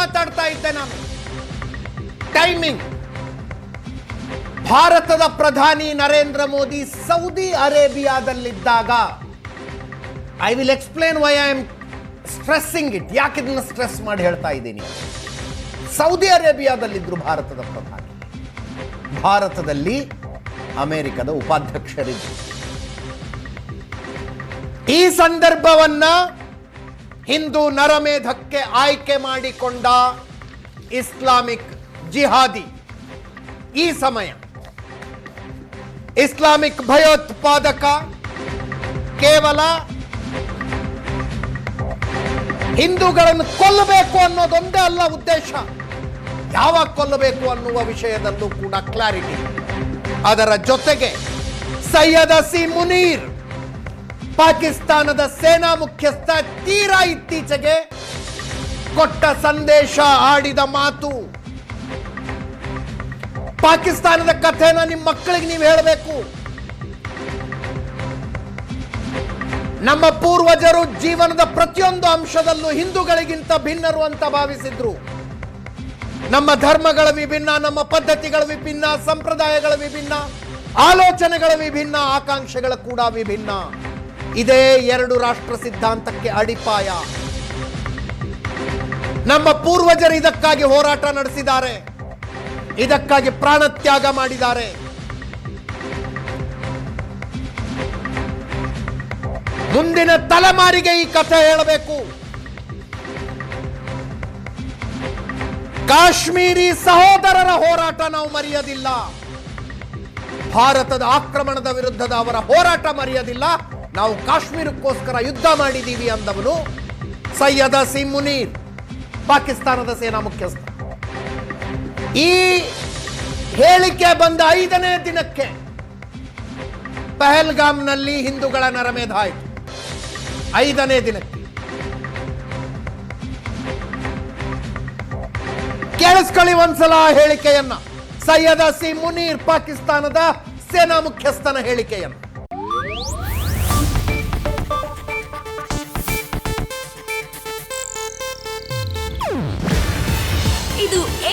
ಮಾತಾಡ್ತಾ ಇದ್ದೆ ನಾನು. ಟೈಮಿಂಗ್ ಭಾರತದ ಪ್ರಧಾನಿ Narendra Modi Saudi ಅರೇಬಿಯಾದಲ್ಲಿದ್ದಾಗ I will explain why I am stressing it ಯಾಕೆ ಇದನ್ನ ಸ್ಟ್ರೆಸ್ ಮಾಡಿ ಹೇಳ್ತಾ ಇದ್ದೀನಿ? ಸೌದಿ ಅರೇಬಿಯಾದಲ್ಲಿದ್ದರು ಭಾರತದ ಪ್ರಧಾನಿ. ಭಾರತದಲ್ಲಿ ಅಮೆರಿಕದ ಉಪಾಧ್ಯಕ್ಷರಿದ್ದರು. ಈ ಸಂದರ್ಭವನ್ನ ಹಿಂದೂ ನರಮೇಧಕ್ಕೆ ಆಯ್ಕೆ ಮಾಡಿಕೊಂಡ ಇಸ್ಲಾಮಿಕ್ ಜಿಹಾದಿ. ಈ ಸಮಯ ಇಸ್ಲಾಮಿಕ್ ಭಯೋತ್ಪಾದಕ ಕೇವಲ ಹಿಂದೂಗಳನ್ನು ಕೊಲ್ಲಬೇಕು ಅನ್ನೋದೊಂದೇ ಅಲ್ಲ ಉದ್ದೇಶ. ಯಾವಾಗ ಕೊಲ್ಲಬೇಕು ಅನ್ನುವ ವಿಷಯದಲ್ಲೂ ಕೂಡ ಕ್ಲಾರಿಟಿ. ಅದರ ಜೊತೆಗೆ ಸೈಯದ್ ಅಸಿ ಮುನೀರ್ ಪಾಕಿಸ್ತಾನದ ಸೇನಾ ಮುಖ್ಯಸ್ಥ ತೀರಾ ಇತ್ತೀಚೆಗೆ ಕೊಟ್ಟ ಸಂದೇಶ ಆಡಿದ ಮಾತು. ಪಾಕಿಸ್ತಾನದ ಕಥೆನ ನಿಮ್ಮ ಮಕ್ಕಳಿಗೆ ನೀವು ಹೇಳಬೇಕು. ನಮ್ಮ ಪೂರ್ವಜರು ಜೀವನದ ಪ್ರತಿಯೊಂದು ಅಂಶದಲ್ಲೂ ಹಿಂದೂಗಳಿಗಿಂತ ಭಿನ್ನರು ಅಂತ ಭಾವಿಸಿದ್ರು. ನಮ್ಮ ಧರ್ಮಗಳ ವಿಭಿನ್ನ, ನಮ್ಮ ಪದ್ಧತಿಗಳ ವಿಭಿನ್ನ, ಸಂಪ್ರದಾಯಗಳ ವಿಭಿನ್ನ, ಆಲೋಚನೆಗಳ ವಿಭಿನ್ನ, ಆಕಾಂಕ್ಷೆಗಳ ಕೂಡ ವಿಭಿನ್ನ. ಇದೇ ಎರಡು ರಾಷ್ಟ್ರ ಸಿದ್ಧಾಂತಕ್ಕೆ ಅಡಿಪಾಯ. ನಮ್ಮ ಪೂರ್ವಜರು ಇದಕ್ಕಾಗಿ ಹೋರಾಟ ನಡೆಸಿದ್ದಾರೆ. ಇದಕ್ಕಾಗಿ ಪ್ರಾಣತ್ಯಾಗ ಮಾಡಿದ್ದಾರೆ. ಮುಂದಿನ ತಲೆಮಾರಿಗೆ ಈ ಕಥೆ ಹೇಳಬೇಕು. ಕಾಶ್ಮೀರಿ ಸಹೋದರರ ಹೋರಾಟ ನಾವು ಮರೆಯೋದಿಲ್ಲ. ಭಾರತದ ಆಕ್ರಮಣದ ವಿರುದ್ಧದ ಅವರ ಹೋರಾಟ ಮರೆಯೋದಿಲ್ಲ. ನಾವು ಕಾಶ್ಮೀರಕ್ಕೋಸ್ಕರ ಯುದ್ಧ ಮಾಡಿದ್ದೀವಿ ಅಂದವನು ಸೈಯದ ಸಿ ಮುನೀರ್ ಪಾಕಿಸ್ತಾನದ ಸೇನಾ ಮುಖ್ಯಸ್ಥ. ಈ ಹೇಳಿಕೆ ಬಂದ ಐದನೇ ದಿನಕ್ಕೆ ಪಹಲ್ಗಾಮ್ನಲ್ಲಿ ಹಿಂದೂಗಳ ನರಮೇಧ ಆಯಿತು ಐದನೇ ದಿನಕ್ಕೆ. ಕೇಳಿಸ್ಕೊಳ್ಳಿ ಒಂದ್ಸಲ ಹೇಳಿಕೆಯನ್ನ. ಸೈಯದ ಸಿ ಮುನೀರ್ ಪಾಕಿಸ್ತಾನದ ಸೇನಾ ಮುಖ್ಯಸ್ಥನ ಹೇಳಿಕೆಯನ್ನು.